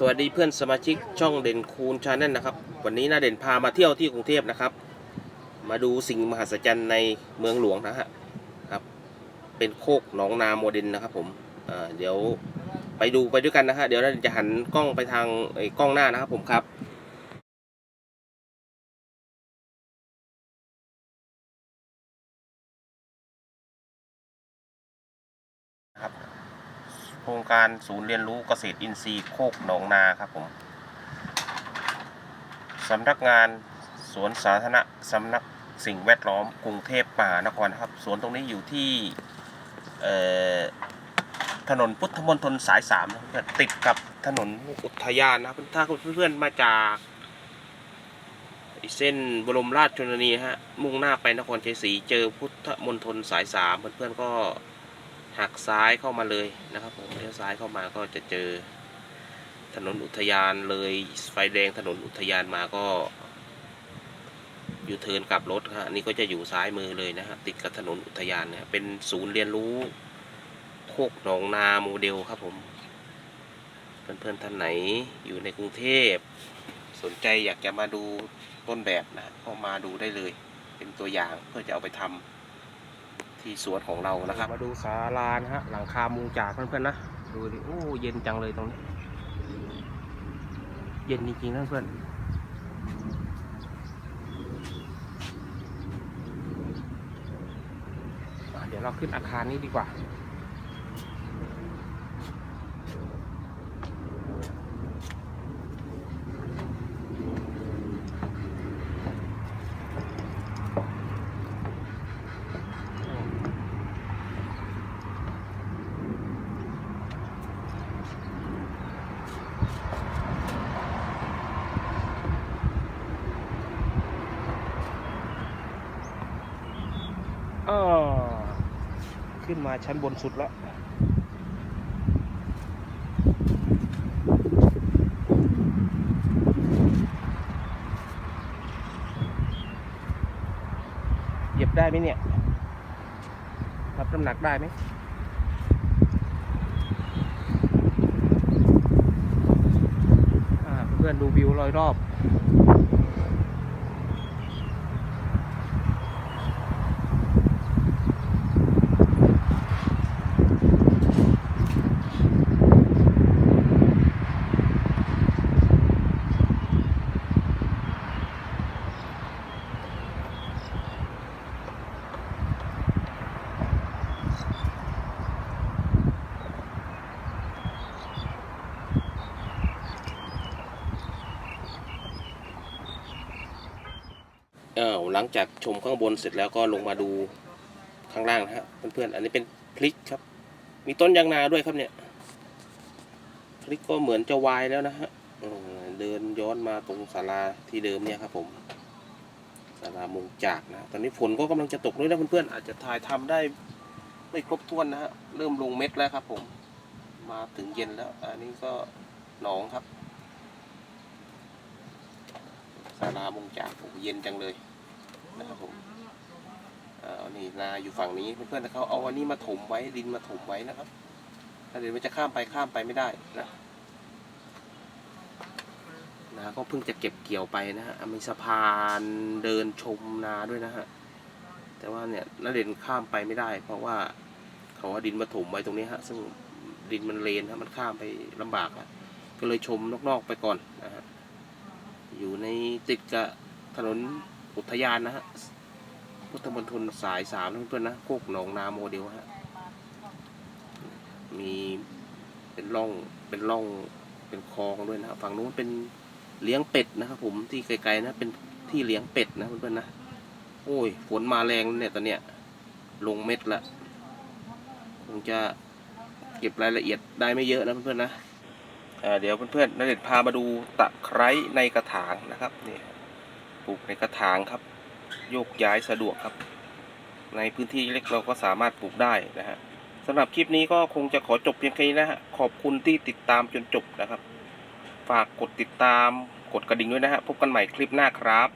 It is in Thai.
สวัสดีเพื่อนสมาชิกช่องเด่นคูณชาแนลนะครับ วันนี้นาเด่นพามาเที่ยวที่กรุงเทพนะครับ มาดูสิ่งมหัศจรรย์ในเมืองหลวงนะฮะครับ เป็นโคกหนองนาโมเดลนะครับผมเดี๋ยวไปดูไปด้วยกันนะฮะเดี๋ยวนาเด่นจะหันกล้องไปทางไอ้กล้องหน้านะครับผมครับ ครงการศูนย์เรียนรู้เกษตรอินทรีย์โคกหนองนาครับผมสำนักงานสวนสาธารณะสำนักสิ่งแวดล้อมกรุงเทพมหานครนะครับสวนตรงนี้อยู่ที่ถนนพุทธมณฑลสายสามนะครับติดกับถนนอุทยานนะครับถ้าเพื่อนๆมาจากเส้นบรมราชชนนีฮะมุ่งหน้าไปนครชัยศรีเจอพุทธมณฑลสายสามเพื่อนๆก็ หักซ้ายเข้ามาเลยนะครับผมเลี้ยวซ้ายเข้ามาก็จะเจอถนนอุทยานเลยไฟแดงถนนอุทยานมาก็อยู่เทินกลับรถฮะนี่ก็จะอยู่ซ้ายมือเลยนะฮะติดกับถนนอุทยานนะเป็นศูนย์เรียนรู้โคกหนองนาโมเดลครับผมเพื่อนๆท่านไหนอยู่ในกรุงเทพ สนใจอยากจะมาดูต้นแบบนะก็มาดูได้เลย เป็นตัวอย่างเพื่อจะเอาไปทำ ที่สวนของเรานะครับ มาดูศาลานะฮะหลังคามุงจากเพื่อนๆนะดูดิโอ้เย็นจังเลยตรงนี้ เย็นจริงๆนะเพื่อนเดี๋ยวเราขึ้นอาคารนี้ดีกว่า อขึ้นมาชั้นบนสุดแล้วเหยียบได้ไหมเนี่ย รับน้ำหนักได้ไหมเพื่อนดูวิวรอยรอบ เออหลังจากชมข้างบนเสร็จแล้วก็ลงมาดูข้างล่างนะฮะเพื่อนๆอันนี้เป็นพริกครับ มีต้นยางนาด้วยครับเนี่ยพริกก็เหมือนจะวายแล้วนะฮะเดินย้อนมาตรงศาลาที่เดิมเนี่ยครับผมศาลามงจากนะ ตอนนี้ฝนก็กำลังจะตกด้วยนะเพื่อนๆอาจจะถ่ายทำได้ไม่ครบถ้วนนะฮะเริ่มลงเม็ดแล้วครับผม มาถึงเย็นแล้ว อันนี้ก็หนองครับศาลามงจากโอ้เย็นจังเลย นะครับผมอ่านี่นาอยู่ฝั่งนี้เพื่อนๆเขาเอาอันนี้มาถมไว้ดินมาถมไว้นะครับถ้าเดี๋ยวมันจะข้ามไปข้ามไปไม่ได้นะนาก็เพิ่งจะเก็บเกี่ยวไปนะฮะมีสะพานเดินชมนาด้วยนะฮะแต่ว่าเนี่ยนาเด่นข้ามไปไม่ได้ เพราะว่าเขาเอาดินมาถมไว้ตรงนี้ฮะซึ่งดินมันเลนฮะมันข้ามไปลำบากอะก็เลยชมนอกๆไปก่อนนะฮะอยู่ในติดกับถนน อุทยานนะฮะ พุทธมณฑลสายสามเพื่อนๆนะโคกหนองนาโมเดลฮะ มีเป็นร่องเป็นร่องเป็นคลองด้วยนะฝั่งนู้นเป็นเลี้ยงเป็ดนะครับผมที่ไกลๆนะเป็นที่เลี้ยงเป็ดนะเพื่อนๆนะโอ้ยฝนมาแรงเนี่ยตอนเนี้ยลงเม็ดละคงจะเก็บรายละเอียดได้ไม่เยอะนะเพื่อนๆนะเดี๋ยวเพื่อนๆนักเด็ดพามาดูตะไคร้ในกระถางนะครับนี่ ลูกในกระถางครับ โยกย้ายสะดวกครับ ในพื้นที่เล็กเราก็สามารถปลูกได้นะฮะสำหรับคลิปนี้ก็คงจะขอจบเพียงแค่นี้นะฮะขอบคุณที่ติดตามจนจบนะครับ ฝากกดติดตามกดกระดิ่งด้วยนะฮะพบกันใหม่คลิปหน้าครับ